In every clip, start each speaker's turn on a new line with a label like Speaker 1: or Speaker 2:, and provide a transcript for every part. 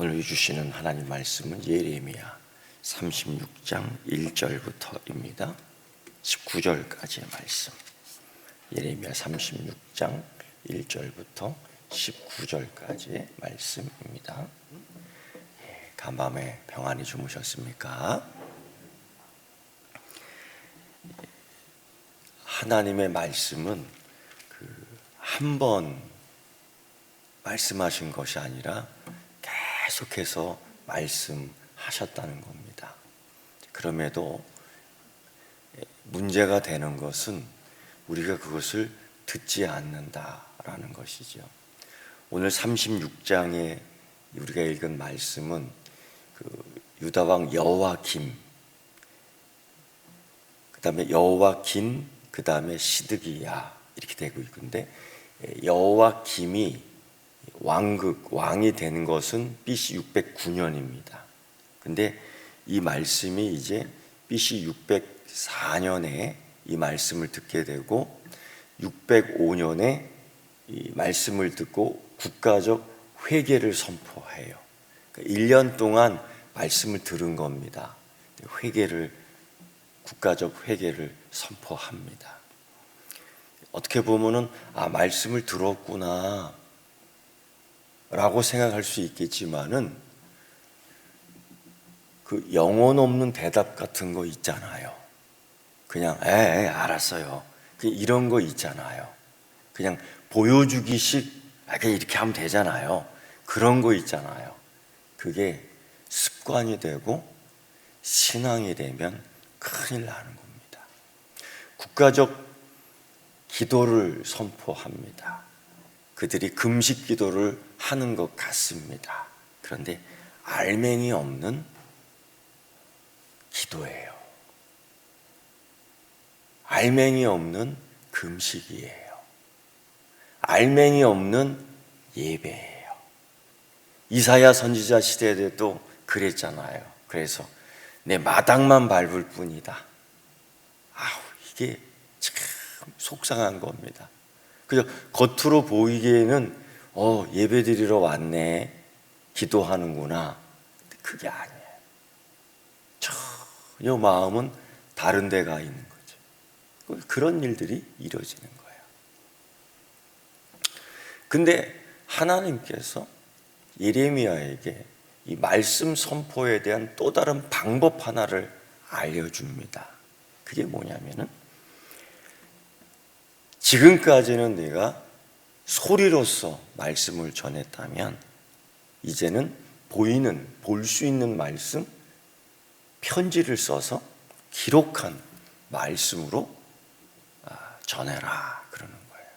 Speaker 1: 오늘 주시는 하나님 말씀은 예레미야 36장 1절부터입니다. 19절까지의 말씀. 예레미야 36장 1절부터 19절까지의 말씀입니다. 예, 간밤에 평안히 주무셨습니까? 하나님의 말씀은 그 한 번 말씀하신 것이 아니라 계속해서 말씀하셨다는 겁니다. 그럼에도 문제가 되는 것은 우리가 그것을 듣지 않는다라는 것이죠. 오늘 36장에 우리가 읽은 말씀은 그 유다 왕 여호와김 그다음에 여호와긴 그다음에 시드기야 이렇게 되고 있는데 여호와김이 왕극 왕이 된 것은 BC 609년입니다. 근데 이 말씀이 이제 BC 604년에 이 말씀을 듣게 되고 605년에 이 말씀을 듣고 국가적 회개를 선포해요. 그러니까 1년 동안 말씀을 들은 겁니다. 회개를 국가적 회개를 선포합니다. 어떻게 보면은 아 말씀을 들었구나 라고 생각할 수 있겠지만은 그 영혼 없는 대답 같은 거 있잖아요. 그냥 에, 에 알았어요. 그 이런 거 있잖아요. 그냥 보여주기식 아, 그냥 이렇게 하면 되잖아요. 그런 거 있잖아요. 그게 습관이 되고 신앙이 되면 큰일 나는 겁니다. 국가적 기도를 선포합니다. 그들이 금식 기도를 하는 것 같습니다. 그런데 알맹이 없는 기도예요. 알맹이 없는 금식이에요. 알맹이 없는 예배예요. 이사야 선지자 시대에도 그랬잖아요. 그래서 내 마당만 밟을 뿐이다. 아우, 이게 참 속상한 겁니다. 그저 겉으로 보이기에는 어, 예배 드리러 왔네. 기도하는구나. 그게 아니에요. 전혀 마음은 다른 데가 있는 거죠. 그런 일들이 이루어지는 거예요. 근데 하나님께서 예레미야에게 이 말씀 선포에 대한 또 다른 방법 하나를 알려줍니다. 그게 뭐냐면은 지금까지는 내가 소리로서 말씀을 전했다면 이제는 보이는 볼 수 있는 말씀 편지를 써서 기록한 말씀으로 아, 전해라 그러는 거예요.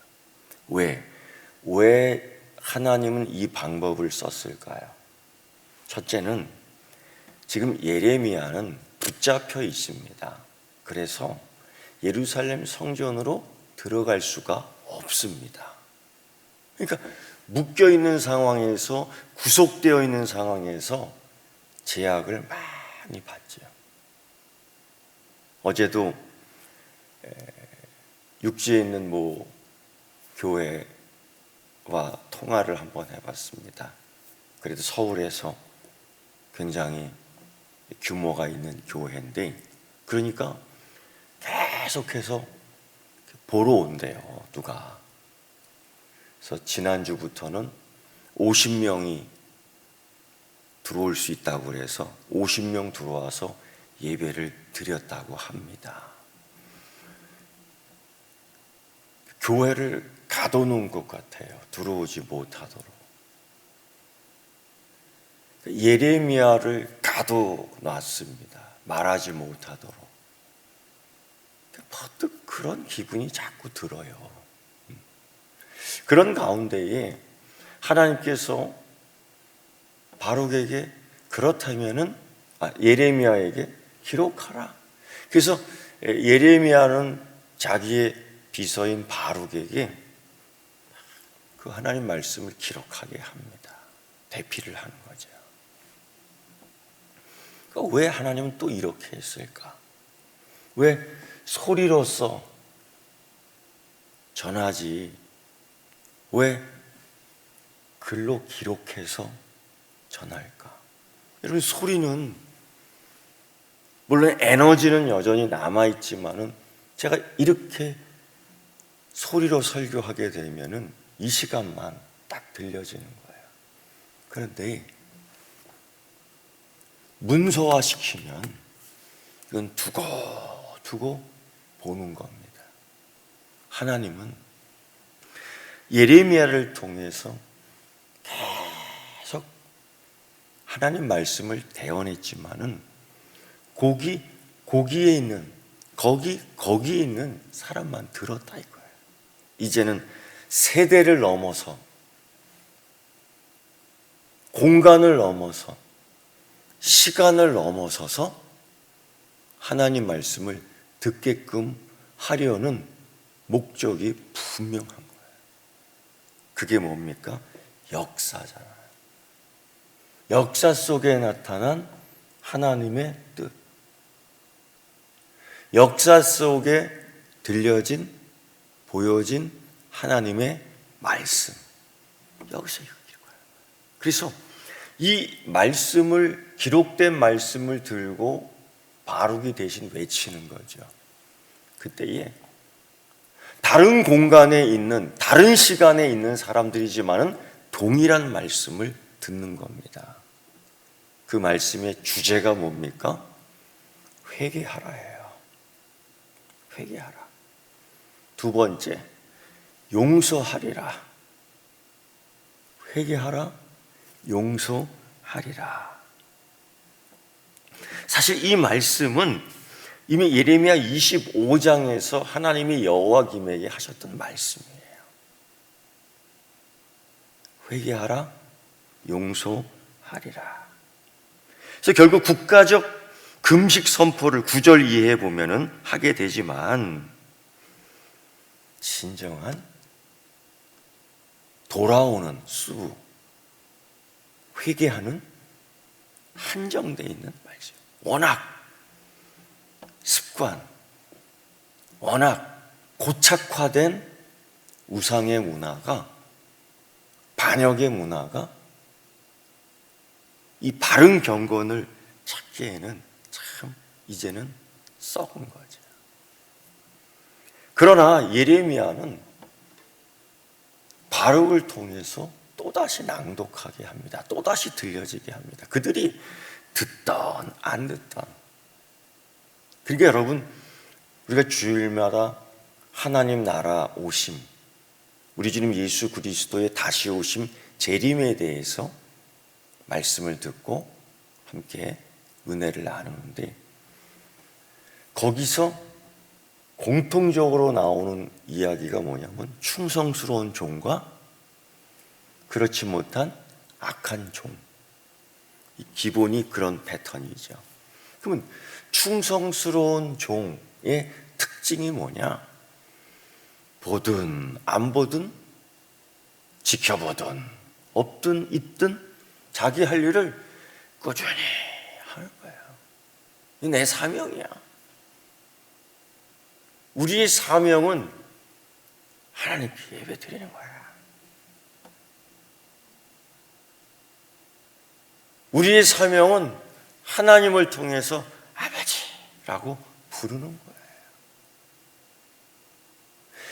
Speaker 1: 왜? 왜 하나님은 이 방법을 썼을까요? 첫째는 지금 예레미야는 붙잡혀 있습니다. 그래서 예루살렘 성전으로 들어갈 수가 없습니다. 그러니까 묶여 있는 상황에서 구속되어 있는 상황에서 제약을 많이 받죠. 어제도 육지에 있는 뭐 교회와 통화를 한번 해봤습니다. 그래도 서울에서 굉장히 규모가 있는 교회인데 그러니까 계속해서 보러 온대요 누가 그래서 지난주부터는 50명이 들어올 수 있다고 그래서 50명 들어와서 예배를 드렸다고 합니다. 교회를 가둬놓은 것 같아요. 들어오지 못하도록. 예레미야를 가둬놨습니다. 말하지 못하도록. 버뜩 그런 기분이 자꾸 들어요. 그런 가운데에 하나님께서 바룩에게 그렇다면은 아, 예레미야에게 기록하라. 그래서 예레미야는 자기의 비서인 바룩에게 그 하나님 말씀을 기록하게 합니다. 대피를 하는 거죠. 그러니까 왜 하나님은 또 이렇게 했을까? 왜 소리로서 전하지 왜 글로 기록해서 전할까? 여러분 소리는 물론 에너지는 여전히 남아 있지만은 제가 이렇게 소리로 설교하게 되면은 이 시간만 딱 들려지는 거예요. 그런데 문서화 시키면 이건 두고 두고 보는 겁니다. 하나님은 예레미야를 통해서 계속 하나님 말씀을 대언했지만은 고기 고기에 있는 거기 거기에 있는 사람만 들었다 이거예요. 이제는 세대를 넘어서 공간을 넘어서 시간을 넘어서서 하나님 말씀을 듣게끔 하려는 목적이 분명한 거예요. 그게 뭡니까? 역사잖아요. 역사 속에 나타난 하나님의 뜻. 역사 속에 들려진, 보여진 하나님의 말씀. 여기서 이거예요. 그래서 이 말씀을, 기록된 말씀을 들고 바룩이 대신 외치는 거죠. 그때에 다른 공간에 있는, 다른 시간에 있는 사람들이지만은 동일한 말씀을 듣는 겁니다. 그 말씀의 주제가 뭡니까? 회개하라예요. 회개하라. 두 번째, 용서하리라. 회개하라, 용서하리라. 사실 이 말씀은 이미 예레미야 25장에서 하나님이 여호와 김에게 하셨던 말씀이에요. 회개하라, 용서하리라. 그래서 결국 국가적 금식 선포를 구절 이해해 보면은 하게 되지만 진정한 돌아오는 수 회개하는 한정돼 있는 말씀. 워낙 습관, 워낙 고착화된 우상의 문화가 반역의 문화가 이 바른 경건을 찾기에는 참 이제는 썩은 거죠. 그러나 예레미야는 바룩을 통해서 또다시 낭독하게 합니다. 또다시 들려지게 합니다. 그들이 듣던 안 듣던 그러니까 여러분 우리가 주일마다 하나님 나라 오심 우리 주님 예수 그리스도의 다시 오심 재림에 대해서 말씀을 듣고 함께 은혜를 나누는데 거기서 공통적으로 나오는 이야기가 뭐냐면 충성스러운 종과 그렇지 못한 악한 종. 기본이 그런 패턴이죠. 그러면 충성스러운 종의 특징이 뭐냐? 보든 안 보든 지켜보든 없든 있든 자기 할 일을 꾸준히 하는 거예요. 내 사명이야. 우리의 사명은 하나님께 예배 드리는 거야. 우리의 사명은 하나님을 통해서 아버지라고 부르는 거예요.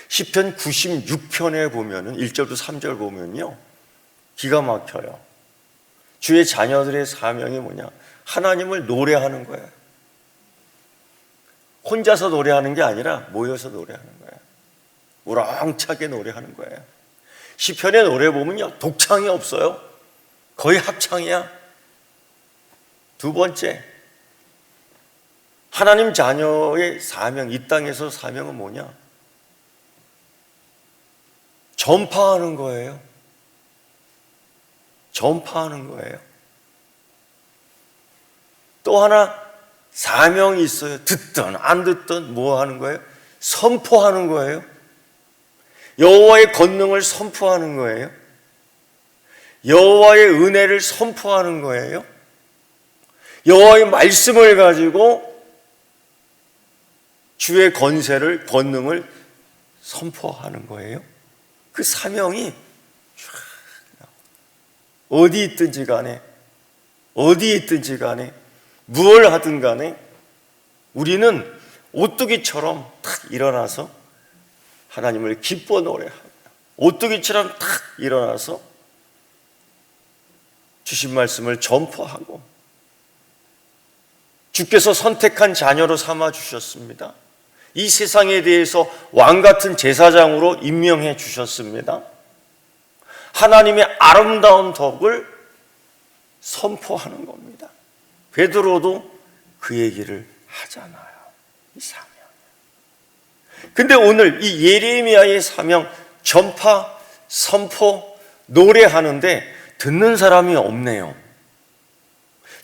Speaker 1: 시편 96편에 보면은 1절부터 3절 보면요. 기가 막혀요. 주의 자녀들의 사명이 뭐냐? 하나님을 노래하는 거예요. 혼자서 노래하는 게 아니라 모여서 노래하는 거예요. 우렁차게 노래하는 거예요. 시편의 노래 보면요. 독창이 없어요. 거의 합창이야. 두 번째, 하나님 자녀의 사명, 이 땅에서 사명은 뭐냐? 전파하는 거예요. 전파하는 거예요. 또 하나 사명이 있어요. 듣든 안 듣든 뭐 하는 거예요? 선포하는 거예요. 여호와의 권능을 선포하는 거예요. 여호와의 은혜를 선포하는 거예요. 여호와의 말씀을 가지고 주의 권세를 권능을 선포하는 거예요. 그 사명이 어디 있든지 간에 어디에 있든지 간에 무얼 하든 간에 우리는 오뚜기처럼 탁 일어나서 하나님을 기뻐 노래하고 오뚜기처럼 탁 일어나서 주신 말씀을 전포하고 주께서 선택한 자녀로 삼아 주셨습니다. 이 세상에 대해서 왕 같은 제사장으로 임명해 주셨습니다. 하나님의 아름다운 덕을 선포하는 겁니다. 베드로도 그 얘기를 하잖아요. 이 사명. 근데 오늘 이 예레미야의 사명 전파, 선포, 노래하는데 듣는 사람이 없네요.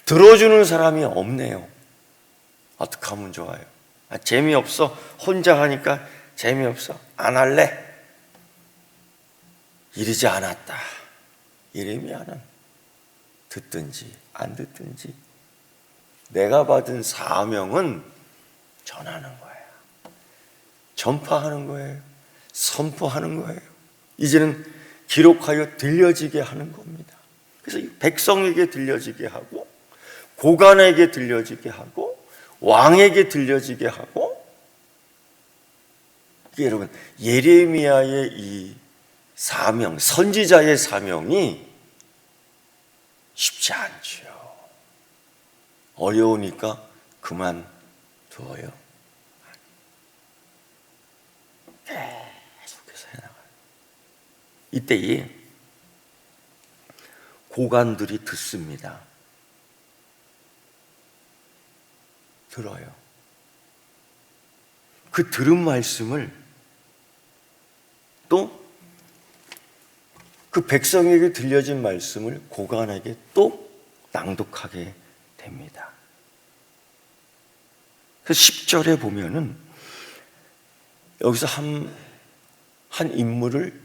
Speaker 1: 들어주는 사람이 없네요. 어떻게 하면 좋아요? 아, 재미없어. 혼자 하니까 재미없어. 안 할래. 이르지 않았다. 예레미야는 듣든지 안 듣든지 내가 받은 사명은 전하는 거예요. 전파하는 거예요. 선포하는 거예요. 이제는 기록하여 들려지게 하는 겁니다. 그래서 백성에게 들려지게 하고 고관에게 들려지게 하고 왕에게 들려지게 하고 이게 여러분 예레미야의 이 사명, 선지자의 사명이 쉽지 않죠. 어려우니까 그만 두어요. 계속해서 해나가요. 이때에 고관들이 듣습니다. 들어요. 그 들은 말씀을 또 그 백성에게 들려진 말씀을 고관에게 또 낭독하게 됩니다. 그 10절에 보면은 여기서 한, 한 인물을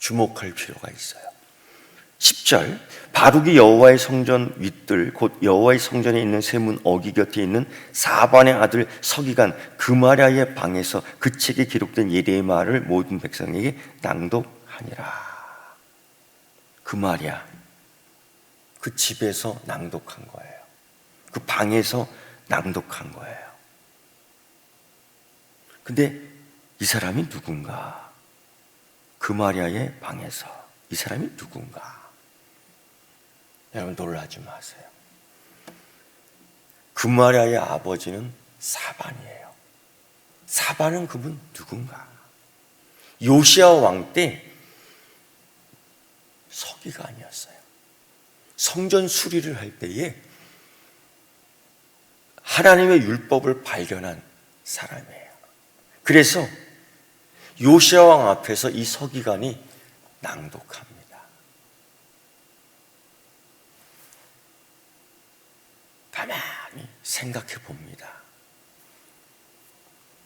Speaker 1: 주목할 필요가 있어요. 10절 바룩이 여호와의 성전 윗들 곧 여호와의 성전에 있는 세문 어기 곁에 있는 사반의 아들 서기관 그마랴의 방에서 그 책에 기록된 예레미야를 모든 백성에게 낭독하니라. 그마랴 그 집에서 낭독한 거예요. 그 방에서 낭독한 거예요. 근데 이 사람이 누군가? 그마랴의 방에서 이 사람이 누군가? 여러분 놀라지 마세요. 그마랴의 아버지는 사반이에요. 사반은 그분 누군가? 요시아 왕 때 서기관이었어요. 성전 수리를 할 때에 하나님의 율법을 발견한 사람이에요. 그래서 요시아 왕 앞에서 이 서기관이 낭독합니다. 가만히 생각해 봅니다.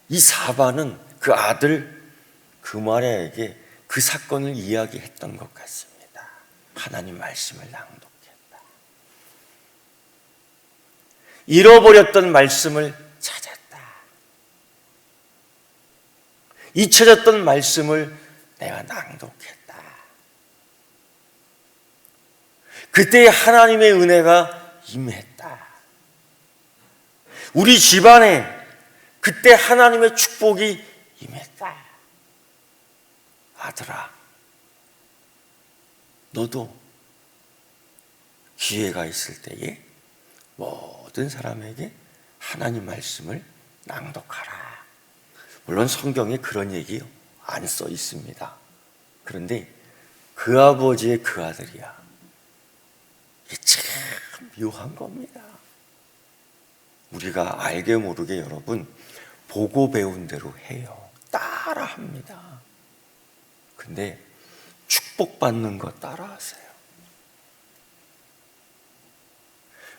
Speaker 1: 이 사바는 그 아들 그마랴에게 그 사건을 이야기했던 것 같습니다. 하나님 말씀을 낭독했다. 잃어버렸던 말씀을 찾았다. 잊혀졌던 말씀을 내가 낭독했다. 그때 하나님의 은혜가 임했다. 우리 집안에 그때 하나님의 축복이 임했다. 아들아, 너도 기회가 있을 때에 모든 사람에게 하나님 말씀을 낭독하라. 물론 성경에 그런 얘기 안 써 있습니다. 그런데 그 아버지의 그 아들이야. 이게 참 묘한 겁니다. 우리가 알게 모르게 여러분 보고 배운 대로 해요. 따라 합니다. 근데 축복받는 거 따라 하세요.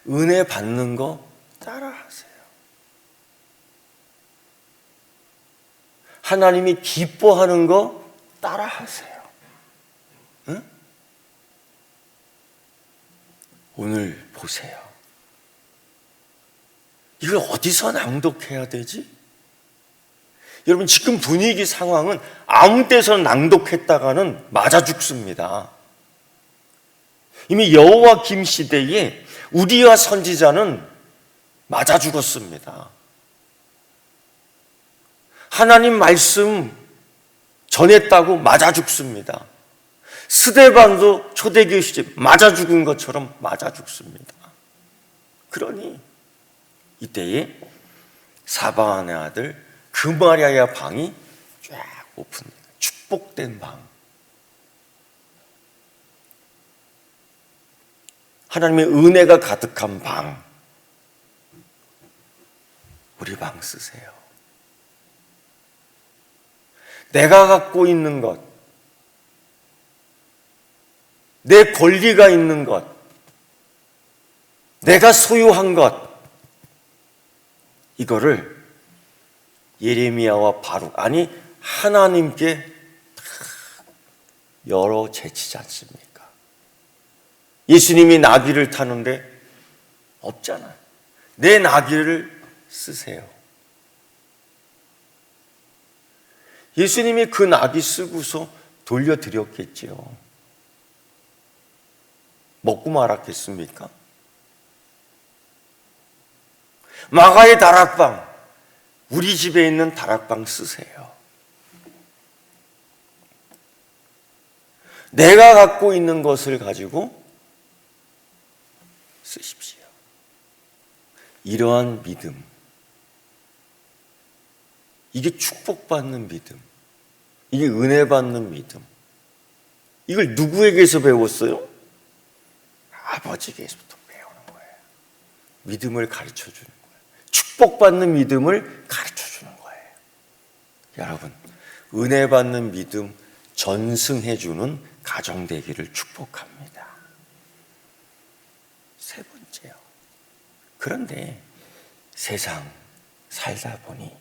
Speaker 1: 은혜 받는 거 따라 하세요. 하나님이 기뻐하는 거 따라 하세요. 응? 오늘 보세요. 이걸 어디서 낭독해야 되지? 여러분 지금 분위기 상황은 아무 데서 낭독했다가는 맞아 죽습니다. 이미 여호와 김 시대에 우리와 선지자는 맞아 죽었습니다. 하나님 말씀 전했다고 맞아 죽습니다. 스데반도 초대교회 시대 맞아 죽은 것처럼 맞아 죽습니다. 그러니 이때에 사방안의 아들 그마리아의 방이 쫙 오픈됩니다. 축복된 방. 하나님의 은혜가 가득한 방. 우리 방 쓰세요. 내가 갖고 있는 것, 내 권리가 있는 것, 내가 소유한 것, 이거를 예레미야와 바룩, 아니, 하나님께 다 열어 제치지 않습니까? 예수님이 나귀를 타는데 없잖아요. 내 나귀를 쓰세요. 예수님이 그 나귀 쓰고서 돌려드렸겠지요. 먹고 말았겠습니까? 마가의 다락방, 우리 집에 있는 다락방 쓰세요. 내가 갖고 있는 것을 가지고 쓰십시오. 이러한 믿음, 이게 축복받는 믿음, 이게 은혜 받는 믿음. 이걸 누구에게서 배웠어요? 아버지에게서부터 배우는 거예요. 믿음을 가르쳐 주는. 축복받는 믿음을 가르쳐 주는 거예요. 여러분, 은혜 받는 믿음 전승해 주는 가정 되기를 축복합니다. 세 번째요. 그런데 세상 살다 보니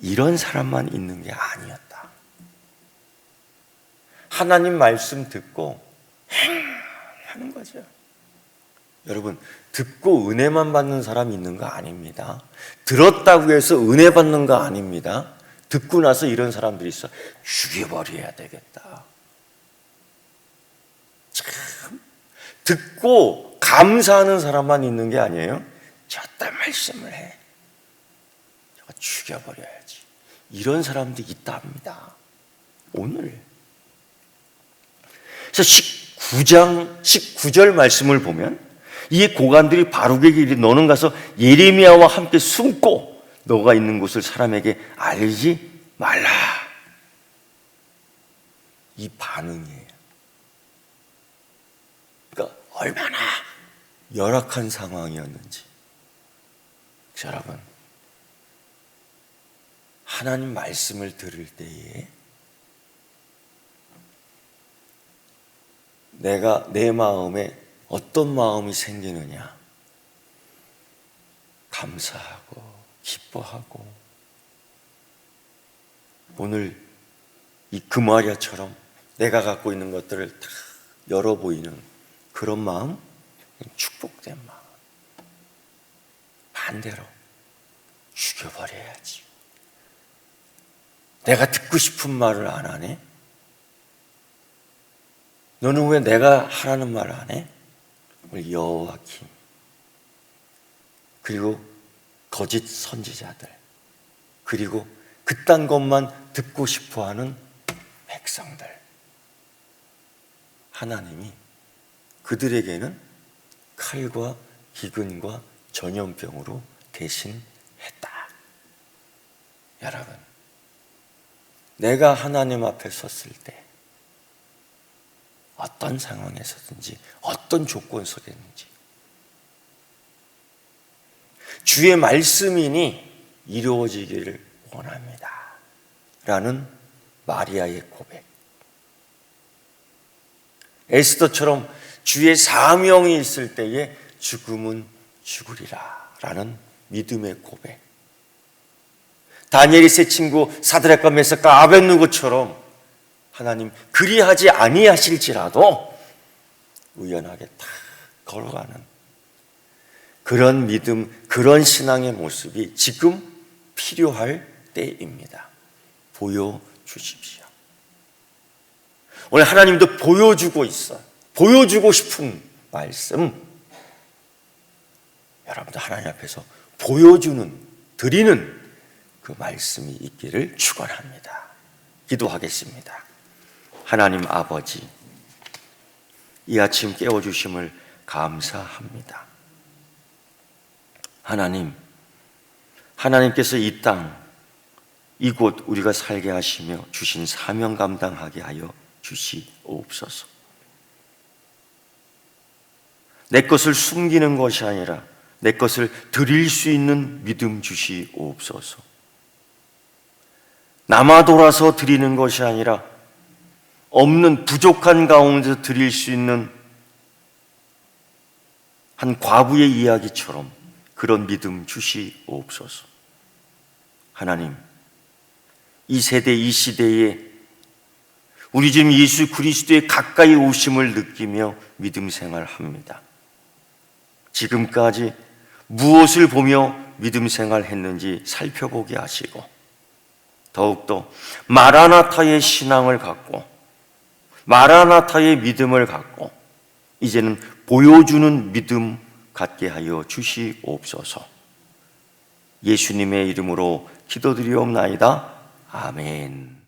Speaker 1: 이런 사람만 있는 게 아니었다. 하나님 말씀 듣고 하는 거죠. 여러분, 듣고 은혜만 받는 사람이 있는 거 아닙니다. 들었다고 해서 은혜 받는 거 아닙니다. 듣고 나서 이런 사람들이 있어. 죽여버려야 되겠다. 참. 듣고 감사하는 사람만 있는 게 아니에요. 저따 말씀을 해. 저거 죽여버려야지. 이런 사람들이 있다 합니다. 오늘. 그래서 19장, 19절 말씀을 보면 이 고관들이 바룩에게 이르 너는 가서 예레미야와 함께 숨고 너가 있는 곳을 사람에게 알리지 말라. 이 반응이에요. 그러니까 얼마나 열악한 상황이었는지. 여러분, 하나님 말씀을 들을 때에 내가 내 마음에 어떤 마음이 생기느냐? 감사하고 기뻐하고 오늘 이 금화랴처럼 내가 갖고 있는 것들을 다 열어 보이는 그런 마음, 축복된 마음. 반대로 죽여버려야지. 내가 듣고 싶은 말을 안 하네? 너는 왜 내가 하라는 말을 안 해? 우리 여호와킴 그리고 거짓 선지자들 그리고 그딴 것만 듣고 싶어하는 백성들 하나님이 그들에게는 칼과 기근과 전염병으로 대신했다. 여러분, 내가 하나님 앞에 섰을 때 어떤 상황에서든지 어떤 조건 속에든지 주의 말씀이니 이루어지기를 원합니다. 라는 마리아의 고백. 에스더처럼 주의 사명이 있을 때에 죽음은 죽으리라. 라는 믿음의 고백. 다니엘이 세 친구 사드락과 메삭과 아벤누고처럼 하나님 그리하지 아니하실지라도 우연하게 다 걸어가는 그런 믿음, 그런 신앙의 모습이 지금 필요할 때입니다. 보여주십시오. 오늘 하나님도 보여주고 있어. 보여주고 싶은 말씀. 여러분들 하나님 앞에서 보여주는 드리는 그 말씀이 있기를 축원합니다. 기도하겠습니다. 하나님 아버지 이 아침 깨워 주심을 감사합니다. 하나님 하나님께서 이 땅 이곳 우리가 살게 하시며 주신 사명 감당하게 하여 주시옵소서. 내 것을 숨기는 것이 아니라 내 것을 드릴 수 있는 믿음 주시옵소서. 남아 돌아서 드리는 것이 아니라 없는 부족한 가운데서 드릴 수 있는 한 과부의 이야기처럼 그런 믿음 주시옵소서. 하나님, 이 세대, 이 시대에 우리 지금 예수 그리스도의 가까이 오심을 느끼며 믿음 생활합니다. 지금까지 무엇을 보며 믿음 생활했는지 살펴보게 하시고 더욱더 마라나타의 신앙을 갖고 마라나타의 믿음을 갖고 이제는 보여주는 믿음 갖게 하여 주시옵소서. 예수님의 이름으로 기도드리옵나이다. 아멘.